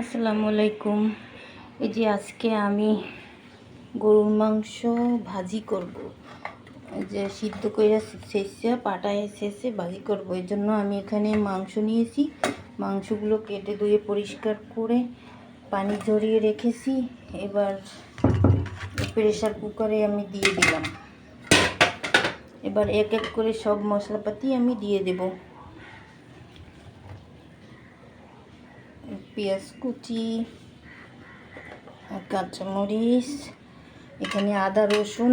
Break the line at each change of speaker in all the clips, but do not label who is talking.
আসসালামু আলাইকুম। এই যে আজকে আমি গরুর মাংস ভাজি করব। এই যে সিদ্ধ করে শেষে, পাটায় শেষে ভাজি করব। এই জন্য আমি এখানে মাংস নিয়েছি। মাংসগুলো কেটে ধুয়ে পরিষ্কার করে পানি ঝরিয়ে রেখেছি। এবার প্রেশার কুকারে আমি দিয়ে দিলাম। এবার এক এক করে সব মশলাপাতি আমি দিয়ে দেবো। পেঁয়াজ কুচি কাঁচামরিচ, এখানে আদা, রসুন,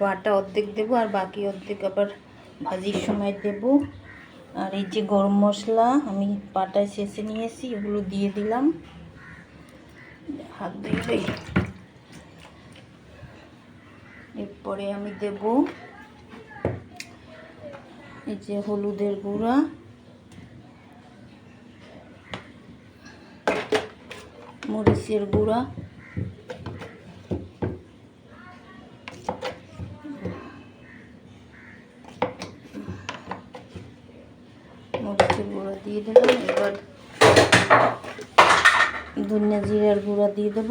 বাটা অর্ধেক দেব আর বাকি অর্ধেক আবার ভাজির সময় দেব। আর এই যে গরম মশলা, আমি পাটায় শেষে নিয়েছি এগুলো দিয়ে দিলাম। হাত দিয়ে এরপরে আমি দেব এই যে হলুদের গুঁড়া। মরিচের গুঁড়া। মরিচের গুঁড়া দিয়ে দিলাম। এবার ধনিয়া জিরার গুঁড়া দিয়ে দেব।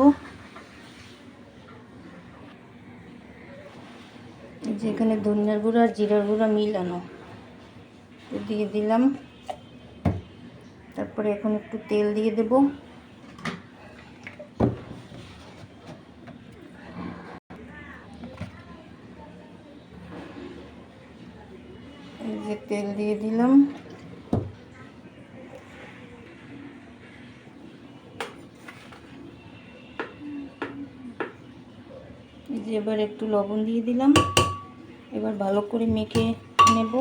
যেখানে ধনিয়ার গুঁড়া আর জিরার গুঁড়া মিলানো। দিয়ে দিলাম। তারপরে এখন একটু তেল দিয়ে দেবো এই যে তেল দিয়ে দিলাম। যে এবার একটু লবণ দিয়ে দিলাম। এবার ভালো করে মেখে নেব।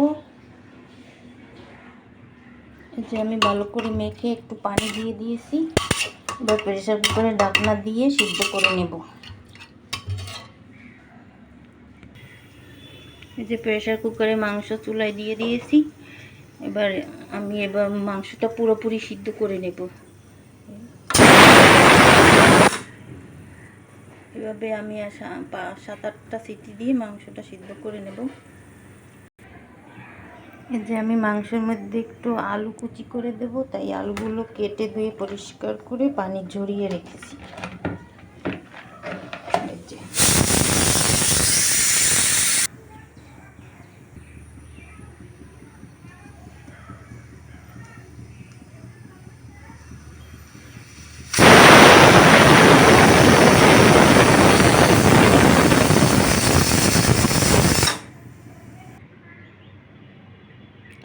যে আমি ভালো করে মেখে একটু পানি দিয়ে দিয়েছি। এবার প্রেশার কুকারে ডাকনা দিয়ে সিদ্ধ করে নেব। এই যে প্রেশার কুকারে মাংস চুলায় দিয়ে দিয়েছি। এবার আমি এবার মাংসটা পুরোপুরি সিদ্ধ করে নেব। এভাবে আমি সাত আটটা সিটি দিয়ে মাংসটা সিদ্ধ করে নেব। এই যে আমি মাংসের মধ্যে একটু আলু কুচি করে দেব, তাই আলুগুলো কেটে ধুয়ে পরিষ্কার করে পানি ঝরিয়ে রেখেছি।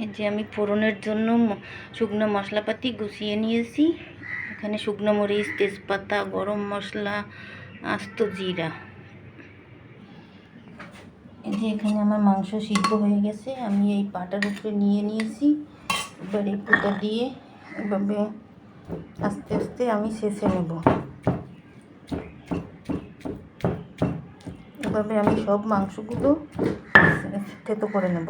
এই যে আমি ফোড়নের জন্য শুকনো মশলাপাতি গুছিয়ে নিয়েছি। এখানে শুকনো মরিচ, তেজপাতা, গরম মশলা, আস্ত জিরা। এই যে এখানে আমার মাংস সিদ্ধ হয়ে গেছে। আমি এই পাটার উপরে নিয়ে নিয়েছি। এবার এই পুটা দিয়ে এভাবে আস্তে আস্তে আমি শেষে নেব। এভাবে আমি সব মাংসগুলো থেতো করে নেব।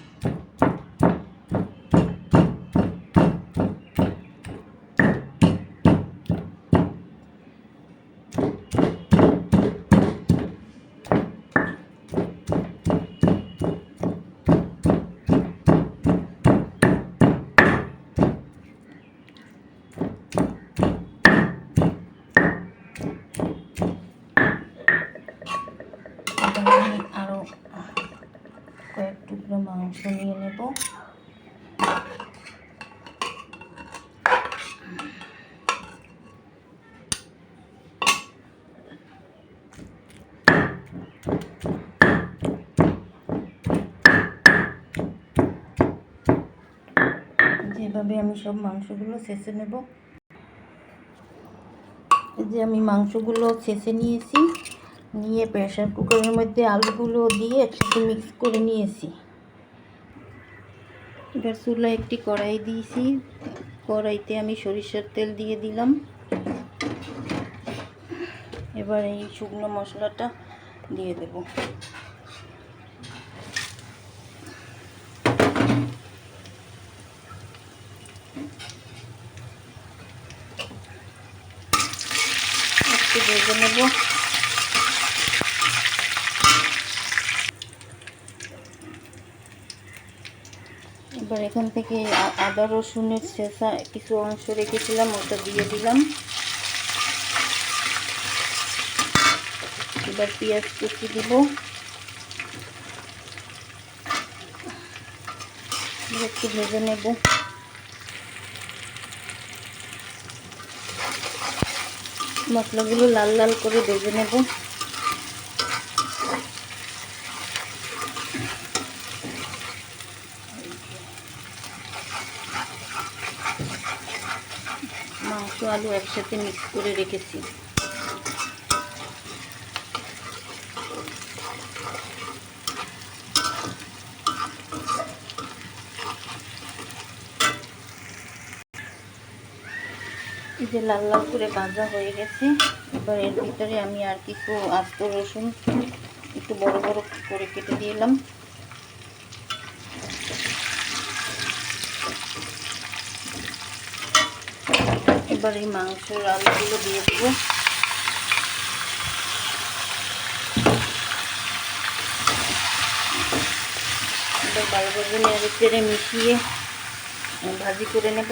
নিয়ে নেব। যেভাবে আমি সব মাংসগুলো শেষে নেব। যে আমি মাংসগুলো শেষে নিয়েছি, নিয়ে প্রেশার কুকারের মধ্যে আলুগুলো দিয়ে একসাথে মিক্স করে নিয়েছি। এবার চুলা একটি কড়াই দিয়েছি। কড়াইতে আমি সরিষার তেল দিয়ে দিলাম। এবার এই শুকনো মশলাটা দিয়ে দেব। একটু ভেজে নেব। এখান থেকে আদা, রসুনের শেষা কিছু অংশ রেখেছিলাম, ওটা দিয়ে দিলাম। এবার পেঁয়াজ কুচি দিব। একটু ভেজে নেব। মশলাগুলো লাল লাল করে ভেজে নেব। মাংস আলু একসাথে মিক্স করে রেখেছি। যে লাল লাল করে ভাজা হয়ে গেছে, এবার এর ভিতরে আমি আর কিছু আস্ত রসুন একটু বড় বড় করে কেটে দিলাম এবার এই মাংসের আলুগুলো দিয়ে দেবো। এবার ভালোভাবে নেড়ে চেড়ে মিশিয়ে ভাজি করে নেব।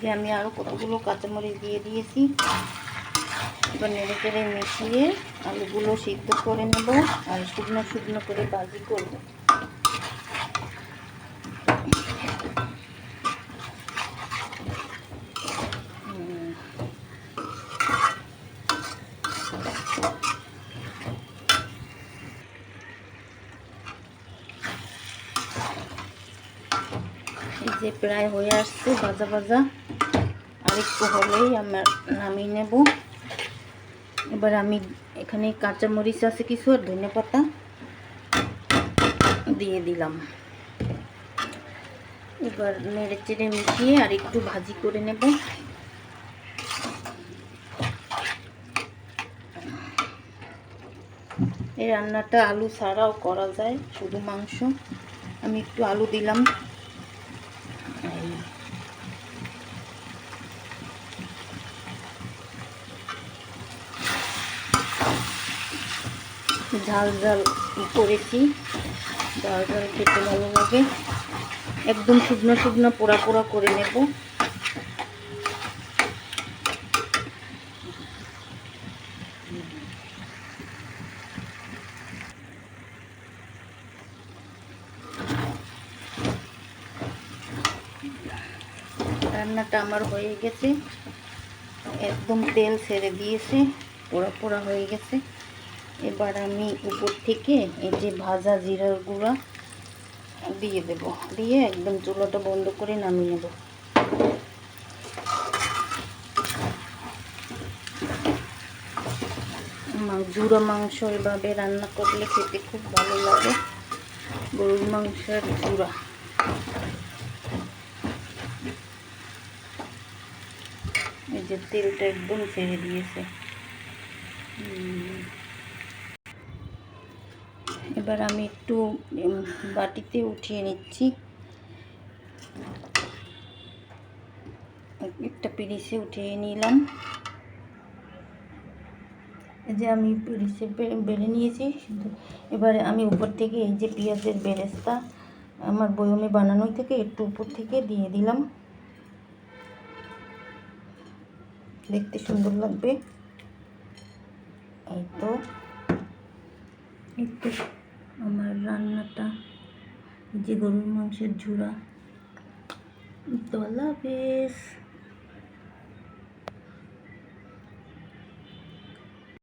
যে আমি আরও কতগুলো কাঁচামরিচ দিয়ে দিয়েছি। এবার নেড়ে চেড়ে মিশিয়ে আলুগুলো সিদ্ধ করে নেব আর শুকনো শুকনো করে ভাজি করব। যে প্রায় হয়ে আসছে, ভাজা ভাজা। আর একটু হলেই আমার নামিয়ে নেব। এবার আমি এখানে কাঁচা মরিচ আছে কিছু আর ধনে পাতা দিয়ে দিলাম। এবার নেড়ে চেড়ে মিশিয়ে আর একটু ভাজি করে নেব। এই রান্নাটা আলু ছাড়াও করা যায়, শুধু মাংস। আমি একটু আলু দিলাম। ঝাল ঝাল করেছি। ঝাল ঝাল খেতে ভালো লাগে। একদম শুকনো শুকনো পোড়া পোড়া করে নেব। রান্নাটা আমার হয়ে গেছে। একদম তেল ছেড়ে দিয়েছে। পোড়া পোড়া হয়ে গেছে। এবার আমি উপর থেকে এই যে ভাজা জিরার গুঁড়া দিয়ে দেব। দিয়ে একদম চুলাটা বন্ধ করে নামিয়ে নেব। জুড়ো মাংস এভাবে রান্না করলে খেতে খুব ভালো লাগে। গরুর মাংসের জুড়া এই যে তেলটা একদম ছেড়ে দিয়েছে। এবার আমি একটু বাটিতে উঠিয়ে নিচ্ছি। একটা পিরিসে উঠিয়ে নিলাম। এই যে আমি পিরিসে বেড়ে নিয়েছি এবারে আমি উপর থেকে এই যে পেঁয়াজের বেরেস্তা, আমার বয়মে বানানোই থেকে একটু উপর থেকে দিয়ে দিলাম। দেখতে সুন্দর লাগবে। এই তো তো আমার রান্নাটা যে গরুর মাংসের ঝুড়া তো আল্লাহ হাফেজ